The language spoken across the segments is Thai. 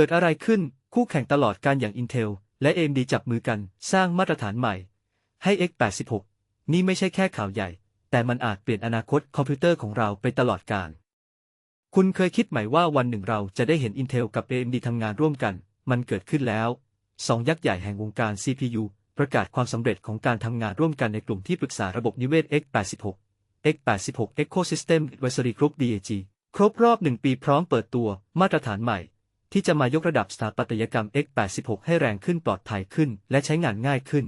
เกิดอะไรขึ้น คู่แข่งตลอดการอย่าง Intel และ AMD จับมือกันสร้างมาตรฐานใหม่ ให้ x86 นี่ไม่ใช่แค่ข่าวใหญ่ แต่มันอาจเปลี่ยนอนาคตคอมพิวเตอร์ของเราไปตลอดกาลคุณเคยคิดไหมว่าวันหนึ่งเราจะได้เห็น Intel กับ AMD ทำงานร่วมกัน มันเกิดขึ้นแล้วสองยักษ์ใหญ่แห่งวงการ CPU ประกาศความสำเร็จของการทำงานร่วมกันในกลุ่มที่ปรึกษาระบบนิเวศ x86 x86 Ecosystem Advisory Group DAG ครบรอบหนึ่งปีพร้อมเปิดตัวมาตรฐานใหม่ ที่จะมายกระดับสถาปัตยกรรม x86 ให้แรงขึ้นปลอดภัยขึ้น และใช้งานง่ายขึ้น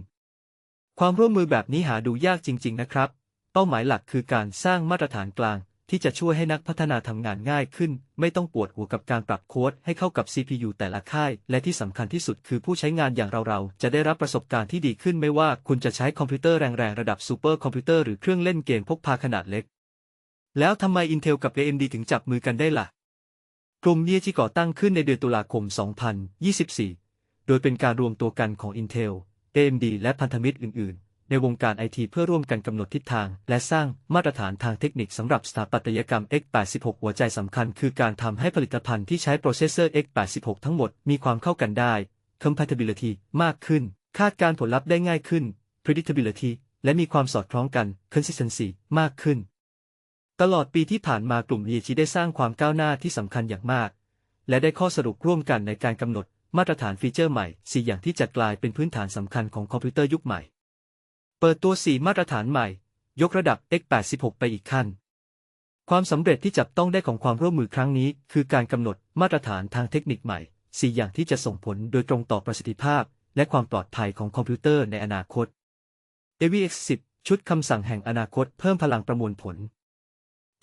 ความร่วมมือแบบนี้หาดูยากจริง ๆ นะครับ เป้าหมายหลักคือการสร้างมาตรฐานกลาง ที่จะช่วยให้นักพัฒนาทำงานง่ายขึ้น ไม่ต้องปวดหัวกับการปรับโค้ดให้เข้ากับ CPU แต่ละค่าย และที่สำคัญที่สุดคือผู้ใช้งานอย่างเราๆ จะได้รับประสบการณ์ที่ดีขึ้นไม่ว่าคุณจะใช้คอมพิวเตอร์แรงๆ ระดับซูเปอร์คอมพิวเตอร์หรือเครื่องเล่นเกมพกพาขนาดเล็ก แล้วทำไม Intel กับ AMD ถึงจับมือกันได้ล่ะ กลุ่มนี้ที่ก่อตั้งขึ้นในเดือนตุลาคม 2024 โดยเป็นการรวมตัวกันของ Intel, AMD และพันธมิตรอื่น ๆ ในวงการไอทีเพื่อร่วมกันกำหนดทิศทาง และสร้างมาตรฐานทางเทคนิคสำหรับสถาปัตยกรรม x86 หัวใจสำคัญคือการทำให้ผลิตภัณฑ์ที่ใช้โปรเซสเซอร์ x86 ทั้งหมดมีความเข้ากันได้ compatibility มากขึ้น คาดการผลลัพธ์ได้ง่ายขึ้น predictability และมีความสอดคล้องกัน consistency มากขึ้น ตลอดปีที่ผ่านมากลุ่ม EG ได้สร้างความก้าวหน้าที่สำคัญอย่างมาก และได้ข้อสรุปร่วมกันในการกำหนดมาตรฐานฟีเจอร์ใหม่ 4 อย่างที่จะกลายเป็นพื้นฐานสำคัญของคอมพิวเตอร์ยุคใหม่ เปิดตัว 4 มาตรฐานใหม่ ยกระดับ x86 ไปอีกขั้น ความสำเร็จที่จับต้องได้ของความร่วมมือครั้งนี้ คือการกำหนดมาตรฐานทางเทคนิคใหม่ 4 อย่างที่จะส่งผลโดยตรงต่อประสิทธิภาพ และความปลอดภัยของคอมพิวเตอร์ในอนาคต AVX10 ชุดคำสั่งแห่งอนาคตเพิ่มพลังประมวลผล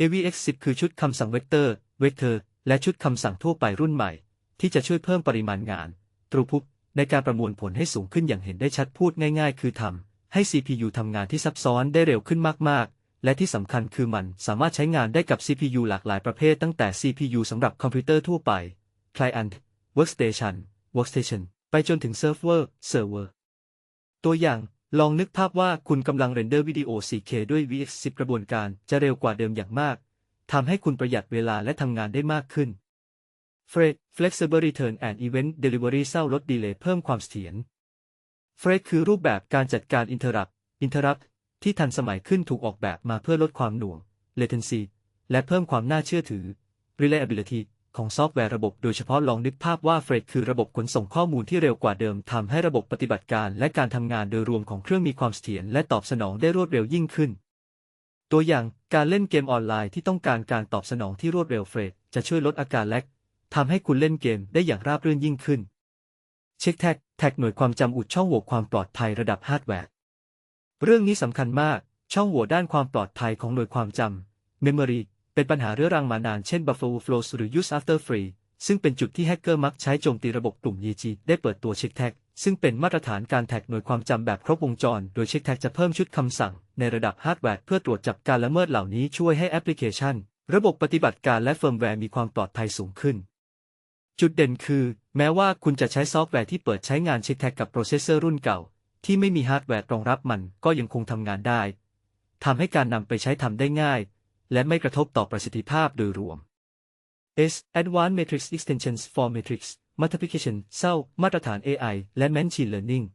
AVX10 คือชุดคำสั่งเวกเตอร์ เวกเตอร์ และชุดคำสั่งทั่วไปรุ่นใหม่ ที่จะช่วยเพิ่มปริมาณงานตรูพุในการประมวลผลให้สูงขึ้นอย่างเห็นได้ชัดพูดง่าย ๆ คือทำให้ CPU ทำงานที่ซับซ้อนได้เร็วขึ้นมากๆ และที่สำคัญคือมันสามารถใช้งานได้กับ CPU หลากหลายประเภทตั้งแต่ CPU สำหรับคอมพิวเตอร์ทั่วไป Client Workstation Workstation ไปจนถึง Server Server ตัวอย่าง ลองนึกภาพว่าคุณกำลังเรนเดอร์วิดีโอ 4K ด้วย VX10 กระบวนการจะเร็วกว่าเดิมอย่างมาก ทำให้คุณประหยัดเวลาและทำงานได้มากขึ้น Fred Flexible Return and Event Delivery เศร้าลดดีเลย์เพิ่มความเสถียร Fred คือรูปแบบการจัดการ Interrupt Interrupt ที่ทันสมัยขึ้นถูกออกแบบมาเพื่อลดความหน่วง Latency และเพิ่มความน่าเชื่อถือ Reliability ของซอฟต์แวร์ระบบโดยเฉพาะลองนึกภาพว่าเฟรดคือระบบขนส่งข้อมูลที่เร็วกว่าเดิมทำให้ระบบปฏิบัติการและการทำงานโดยรวมของเครื่องมีความเสถียรและตอบสนองได้รวดเร็วยิ่งขึ้น ตัวอย่างการเล่นเกมออนไลน์ที่ต้องการการตอบสนองที่รวดเร็วเฟรดจะช่วยลดอาการแลกทำให้คุณเล่นเกมได้อย่างราบรื่นยิ่งขึ้น เช็คแท็กแท็กหน่วยความจำอุดช่องโหว่ความปลอดภัยระดับฮาร์ดแวร์เรื่องนี้สำคัญมาก ช่องโหว่ด้านความปลอดภัยของหน่วยความจำ Memory เป็นปัญหาเรื้อรังมานานเช่น buffer overflows หรือ use after free ซึ่งเป็นจุดที่แฮกเกอร์มักใช้โจมตีระบบกลุ่ม YG ได้เปิดตัวเช็คแท็กซึ่งเป็นมาตรฐานการแท็กหน่วยความจำแบบครบวงจร โดยเช็คแท็กจะเพิ่มชุดคำสั่ง ในระดับฮาร์ดแวร์เพื่อตรวจจับการละเมิดเหล่านี้ช่วยให้แอปพลิเคชัน ระบบปฏิบัติการและเฟิร์มแวร์มีความปลอดภัยสูงขึ้น จุดเด่นคือ แม้ว่าคุณจะใช้ซอฟต์แวร์ที่เปิดใช้งานเช็คแท็กกับโปรเซสเซอร์รุ่นเก่า ที่ไม่มีฮาร์ดแวร์รองรับมันก็ยังคงทำงานได้ทำให้การนำไปใช้ทำได้ง่าย และไม่กระทบต่อประสิทธิภาพโดยรวม S Advanced Matrix Extensions for Matrix Multiplication เศร้ามาตรฐาน AI และ Machine Learning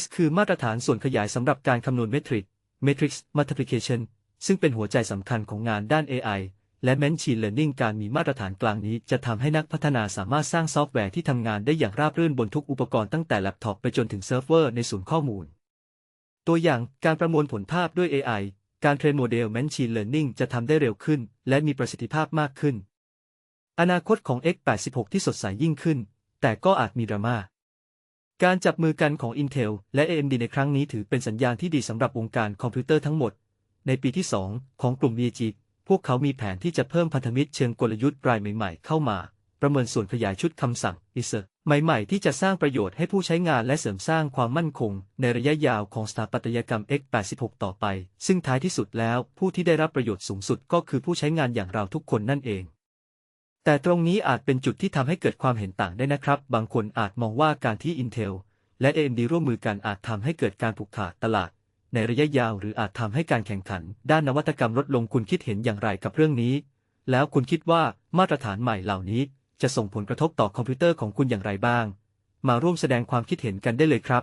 S คือมาตรฐานส่วนขยายสำหรับการคำนวณเมทริก Matrix Multiplication ซึ่งเป็นหัวใจสำคัญของงานด้าน AI และ Machine Learning การมีมาตรฐานกลางนี้จะทำให้นักพัฒนาสามารถสร้างซอฟต์แวร์ที่ทำงานได้อย่างราบรื่นบนทุกอุปกรณ์ตั้งแต่แล็ปท็อปไปจนถึงเซิร์ฟเวอร์ในศูนย์ข้อมูล ตัวอย่างการประมวลผลภาพด้วย AI การเทรนโมเดล Machine Learning จะทำได้เร็วขึ้น และมีประสิทธิภาพมากขึ้น อนาคตของ x86 ที่สดใสยิ่งขึ้น แต่ก็อาจมีดราม่าการจับมือกันของ Intel และ AMD ในครั้งนี้ถือเป็นสัญญาณที่ดีสำหรับวงการคอมพิวเตอร์ทั้งหมด ในปีที่ 2 ของกลุ่ม VG พวกเขามีแผนที่จะเพิ่มพันธมิตรเชิงกลยุทธ์รายใหม่ ๆ เข้ามา ประเมินส่วนขยายชุดคำสั่ง ISR ใหม่ ๆ ที่จะสร้างประโยชน์ให้ผู้ใช้งานและเสริมสร้างความมั่นคง ในระยะยาวของสถาปัตยกรรม x86 ต่อไป ซึ่งท้ายที่สุดแล้ว ผู้ที่ได้รับประโยชน์สูงสุดก็คือผู้ใช้งานอย่างเราทุกคนนั่นเองแต่ตรงนี้อาจเป็นจุดที่ทำให้เกิดความเห็นต่างได้นะครับ บางคนอาจมองว่าการที่ Intel และ AMD ร่วมมือกันอาจทำให้เกิดการผูกขาดตลาด ในระยะยาวหรืออาจทำให้การแข่งขัน ด้านนวัตกรรมลดลงคุณคิดเห็นอย่างไรกับเรื่องนี้ แล้วคุณคิดว่ามาตรฐานใหม่เหล่านี้ จะส่งผลกระทบต่อคอมพิวเตอร์ของคุณอย่างไรบ้าง มาร่วมแสดงความคิดเห็นกันได้เลยครับ